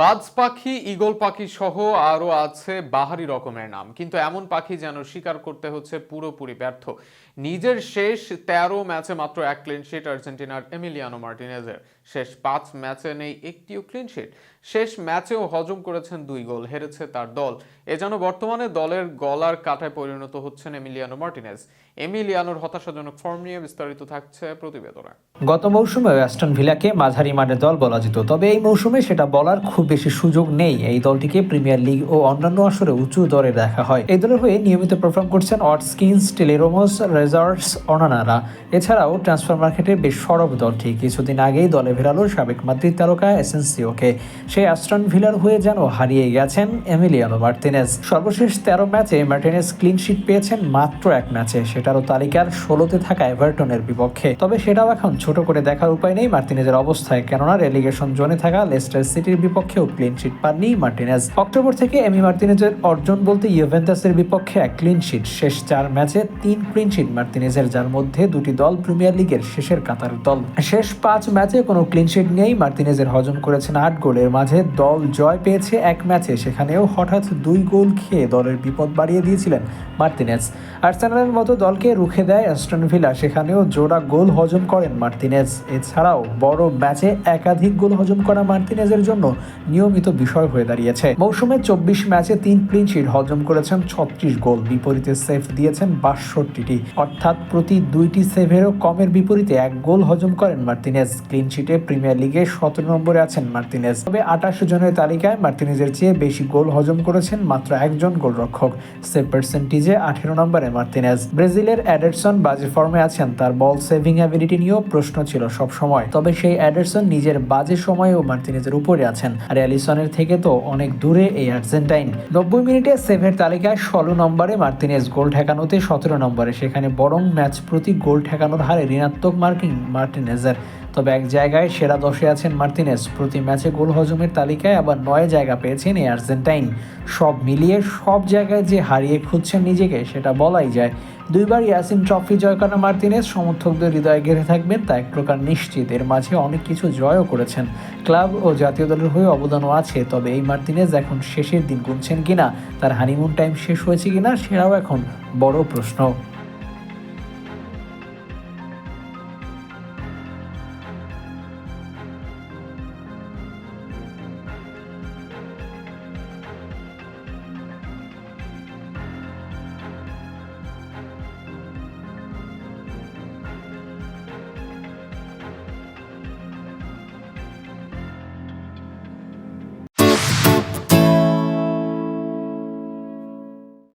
বাজ পাখি, ঈগল পাখি সহ আরও আছে বাহারি রকমের নাম। কিন্তু এমন পাখি যেন স্বীকার করতে হচ্ছে পুরোপুরি ব্যর্থ। নিজের শেষ তেরো ম্যাচে মাত্র এক ক্লিনশিট আর্জেন্টিনার এমিলিয়ানো মার্টিনেজের। শেষ পাঁচ ম্যাচে নেই একটিও ক্লিনশিট শেষ ম্যাচেও হজম করেছেন দুই গোল, হেরেছে তার দল। এ যেন বর্তমানে দলের গলার কাঠায় পরিণত হচ্ছেন এমিলিয়ানো মার্টিনেজ। এমিলিয়ানোর হতাশাজনক ফর্ম নিয়ে বিস্তারিত থাকছে প্রতিবেদনে। গত মৌসুমে অ্যাস্টন ভিলাকে মাঝারি মানের দল বলা যেত। তবে এই মৌসুমে সেটা বলার খুব বেশি সুযোগ নেই। এই দলটিকে প্রিমিয়ার লিগ ও অন্যান্য আসরে উঁচু দরে দেখা হয়। এই দলের হয়ে নিয়মিত পারফর্ম করছেন অটস্কিন্স টেলেরোমোস রেজার্টস অনানারা এছাড়াও ট্রান্সফার মার্কেটে বেশ সরব দলটি। কিছুদিন আগেই দলে ফেরালো সাবেক মাদ্রিদ তারকা এসেন্সিওকে সেই অ্যাস্টন ভিলার হয়ে যেন হারিয়ে গেছেন এমিলিয়ানো মার্টিনেজ সর্বশেষ তেরো ম্যাচে মার্টিনেস ক্লিন শিট পেয়েছেন মাত্র এক ম্যাচে। সেটারও তালিকার ষোলোতে থাকা এভারটনের বিপক্ষে। তবে সেটাও এখন ছোট করে দেখার উপায় নেই মার্টিনেজের অবস্থায়। কেননা রেলিগেশন জোনে থাকা লেস্টার সিটির বিপক্ষেও ক্লিন শিট পাননি মার্টিনেজ। অক্টোবর থেকে এমি মার্টিনেজের অর্জন বলতে ইউভেন্টাসের বিপক্ষে এক ক্লিন শিট শেষ চার ম্যাচে তিন ক্লিন শিট মার্টিনেজের, যার মধ্যে দুটি দল প্রিমিয়ার লিগের শেষের কাতার দল। শেষ পাঁচ ম্যাচে কোনো ক্লিন শিট নেই মার্টিনেজের, হজম করেছেন আট গোলের মাঝে দল জয় পেয়েছে এক ম্যাচে, সেখানেও হঠাৎ দুই গোল খেয়ে দলের বিপদ বাড়িয়ে দিয়েছিলেন মার্টিনেজ। আর্সেনালের মতো দলকে রুখে দেয় অ্যাস্টন ভিলা, সেখানেও জোড়া গোল হজম করেন মার্টিনেজ। এছাড়াও বড় ম্যাচে একাধিক গোল হজম করা মার্টিনেজের জন্য নিয়মিত বিষয় হয়ে দাঁড়িয়েছে। মৌসুমে চব্বিশ ম্যাচে তিন ক্লিন শিট হজম করেছেন ছত্রিশ গোল। বিপরীতে সেফ দিয়েছেন বাষট্টিটি। অর্থাৎ প্রতি দুইটি সেভেরও কমের বিপরীতে এক গোল হজম করেন মার্টিনেজ ক্লিন শিটে প্রিমিয়ার লিগে সতেরো নম্বরে আছেন মার্টিনেজ তবে আঠাশ জনের তালিকায় মার্টিনেজের চেয়ে বেশি গোল হজম করেছেন মাত্র একজন গোলরক্ষক। সেভ পার্সেন্টেজে আঠেরো নম্বরে মার্টিনেজ ব্রাজিলের অ্যাডারসন বাজে ফর্মে আছেন। তার বল সেভিং অ্যাবিলিটি নিয়েও প্রশ্ন ছিল সব সময় তবে সেই অ্যাডারসন নিজের বাজে সময়েও মার্টিনেজের উপরে আছেন। আর অ্যালিসনের থেকে তো অনেক দূরে এই আর্জেন্টাইন। নব্বই মিনিটে সেভের তালিকায় ষোলো নম্বরে মার্টিনেজ গোল ঠেকানোতে সতেরো নম্বরে, সেখানে বরং ম্যাচ প্রতি গোল ঠেকানোর হারে ঋণাত্মক মার্কিং মার্টিনেজের। তবে এক জায়গায় সেরা দশে আছেন মার্তিনেস, প্রতি ম্যাচে গোল হজমের তালিকায় আবার নয় জায়গা পেয়েছেন এই আর্জেন্টাইন। সব মিলিয়ে সব জায়গায় যে হারিয়ে খুঁজছেন নিজেকে, সেটা বলাই যায়। দুইবার ইয়াসিন ট্রফি জয় করা মার্টিনেজ সমর্থকদের হৃদয়ে ঘিরে থাকবেন তা এক প্রকার নিশ্চিত। এর মাঝে অনেক কিছু জয়ও করেছেন। ক্লাব ও জাতীয় দলের হয়ে অবদানও আছে, তবে এই মার্তিনেজ এখন শেষের দিন গুনছেন কিনা, তার হানিমুন টাইম শেষ হয়েছে কিনা সেটাও এখন বড় প্রশ্ন।